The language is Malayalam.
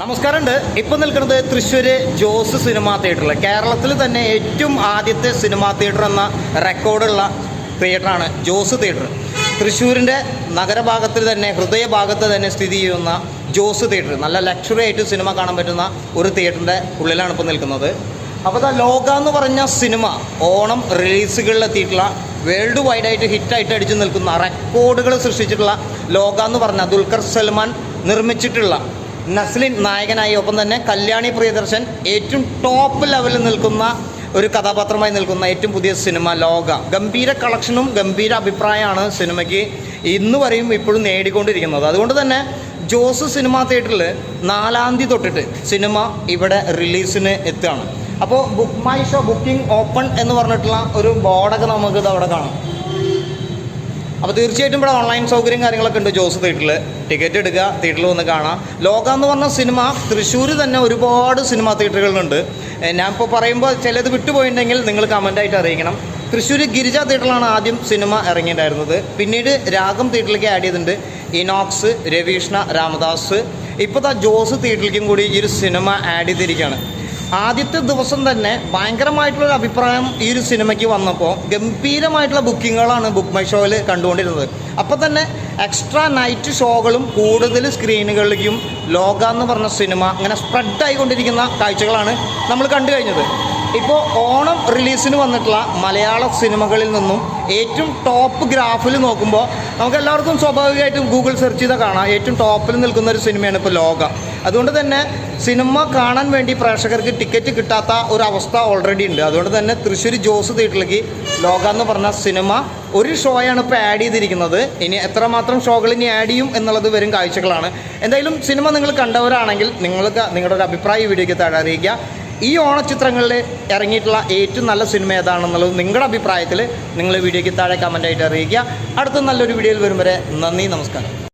നമസ്കാരമുണ്ട്. ഇപ്പൊ നിൽക്കുന്നത് തൃശ്ശൂര് ജോസ് സിനിമാ തിയേറ്ററിൽ കേരളത്തിൽ തന്നെ ഏറ്റവും ആദ്യത്തെ സിനിമാ തിയേറ്റർ എന്ന റെക്കോർഡുള്ള തിയേറ്ററാണ് ജോസ് തിയേറ്റർ. തൃശ്ശൂരിന്റെ നഗരഭാഗത്തിൽ തന്നെ ഹൃദയഭാഗത്ത് തന്നെ സ്ഥിതി ചെയ്യുന്ന ജോസ് തിയേറ്റർ. നല്ല ലക്ഷറി ആയിട്ട് സിനിമ കാണാൻ പറ്റുന്ന ഒരു തിയേറ്ററിന്റെ ഉള്ളിലാണ് ഇപ്പോൾ നിൽക്കുന്നത്. അപ്പോൾ ദാ ലോക എന്ന് പറഞ്ഞ സിനിമ ഓണം റിലീസുകളിലെത്തിയിട്ടുള്ള വേൾഡ് വൈഡായിട്ട് ഹിറ്റായിട്ട് അടിച്ചു നിൽക്കുന്ന റെക്കോർഡുകൾ സൃഷ്ടിച്ചിട്ടുള്ള ലോക എന്ന് പറഞ്ഞ ദുൽഖർ സൽമാൻ നിർമ്മിച്ചിട്ടുള്ള നസ്ലിൻ നായകനായി ഒപ്പം തന്നെ കല്യാണി പ്രിയദർശൻ ഏറ്റവും ടോപ്പ് ലെവലിൽ നിൽക്കുന്ന ഒരു കഥാപാത്രമായി നിൽക്കുന്ന ഏറ്റവും പുതിയ സിനിമ ലോക. ഗംഭീര കളക്ഷനും ഗംഭീര അഭിപ്രായമാണ് സിനിമയ്ക്ക് ഇന്ന് വരെയും ഇപ്പോഴും നേടിക്കൊണ്ടിരിക്കുന്നത്. അതുകൊണ്ട് തന്നെ ജോസ് സിനിമാ തിയേറ്ററിൽ നാലാം തീയതി തൊട്ടിട്ട് സിനിമ ഇവിടെ റിലീസിന് എത്തുകയാണ്. അപ്പോൾ book my show booking open എന്ന് പറഞ്ഞിട്ടുള്ള ഒരു ബോർഡൊക്കെ നമുക്ക് ഇത് അവിടെ കാണാം. അപ്പോൾ തീർച്ചയായിട്ടും ഇവിടെ ഓൺലൈൻ സൗകര്യം കാര്യങ്ങളൊക്കെ ഉണ്ട്. ജോസ് തിയേറ്ററിൽ ടിക്കറ്റ് എടുക്കുക തിയേറ്ററിൽ വന്ന് കാണാം. ലോക എന്ന് പറഞ്ഞ സിനിമ തൃശ്ശൂർ തന്നെ ഒരുപാട് സിനിമാ തിയേറ്ററുകളുണ്ട് ഞാൻ ഇപ്പോൾ പറയുമ്പോൾ ചിലത് വിട്ടുപോയിട്ടുണ്ടെങ്കിൽ നിങ്ങൾ കമന്റായിട്ട് അറിയിക്കണം. തൃശ്ശൂർ ഗിരിജ തിയേറ്ററിലാണ് ആദ്യം സിനിമ ഇറങ്ങിയിട്ടുണ്ടായിരുന്നത്. പിന്നീട് രാഗം തിയേറ്ററിലേക്ക് ആഡ് ചെയ്തിട്ടുണ്ട്. ഇനോക്സ് രവീഷ്ണ രാമദാസ്. ഇപ്പോൾ ദാ ജോസ് തിയേറ്ററിലേക്കും കൂടി ഈ ഒരു സിനിമ ആഡ് ചെയ്തിരിക്കുകയാണ്. ആദ്യത്തെ ദിവസം തന്നെ ഭയങ്കരമായിട്ടുള്ളൊരു അഭിപ്രായം ഈ ഒരു സിനിമയ്ക്ക് വന്നപ്പോൾ ഗംഭീരമായിട്ടുള്ള ബുക്കിങ്ങുകളാണ് ബുക്ക് മൈ ഷോയിൽ കണ്ടുകൊണ്ടിരുന്നത്. അപ്പോൾ തന്നെ എക്സ്ട്രാ നൈറ്റ് ഷോകളും കൂടുതൽ സ്ക്രീനുകളിലേക്കും ലോക എന്ന് പറഞ്ഞ സിനിമ അങ്ങനെ സ്പ്രെഡ് ആയിക്കൊണ്ടിരിക്കുന്ന കാഴ്ചകളാണ് നമ്മൾ കണ്ടു കഴിഞ്ഞത്. ഇപ്പോൾ ഓണം റിലീസിന് വന്നിട്ടുള്ള മലയാള സിനിമകളിൽ നിന്നും ഏറ്റവും ടോപ്പ് ഗ്രാഫിൽ നോക്കുമ്പോൾ നമുക്ക് എല്ലാവർക്കും സ്വാഭാവികമായിട്ടും ഗൂഗിൾ സെർച്ച് ചെയ്താൽ കാണാം. ഏറ്റവും ടോപ്പിൽ നിൽക്കുന്ന ഒരു സിനിമയാണ് ഇപ്പോൾ ലോക. അതുകൊണ്ട് തന്നെ സിനിമ കാണാൻ വേണ്ടി പ്രേക്ഷകർക്ക് ടിക്കറ്റ് കിട്ടാത്ത ഒരു അവസ്ഥ ഓൾറെഡി ഉണ്ട്. അതുകൊണ്ട് തന്നെ തൃശ്ശൂർ ജോസ് തീട്ടിലേക്ക് ലോക എന്ന് പറഞ്ഞ സിനിമ ഒരു ഷോയാണ് ഇപ്പോൾ ആഡ് ചെയ്തിരിക്കുന്നത്. ഇനി എത്രമാത്രം ഷോകൾ ഇനി ആഡ് ചെയ്യും എന്നുള്ളത് വരും കാഴ്ചകളാണ്. എന്തായാലും സിനിമ നിങ്ങൾ കണ്ടവരാണെങ്കിൽ നിങ്ങൾക്ക് നിങ്ങളുടെ ഒരു അഭിപ്രായം വീഡിയോയ്ക്ക് താഴെ അറിയിക്കുക. ഈ ഓണച്ചിത്രങ്ങളിൽ ഇറങ്ങിയിട്ടുള്ള ഏറ്റവും നല്ല സിനിമ ഏതാണെന്നുള്ളത് നിങ്ങളുടെ അഭിപ്രായത്തിൽ നിങ്ങൾ വീഡിയോയ്ക്ക് താഴെ കമന്റായിട്ട് അറിയിക്കുക. അടുത്ത നല്ലൊരു വീഡിയോയിൽ വരും വരെ നന്ദി നമസ്കാരം.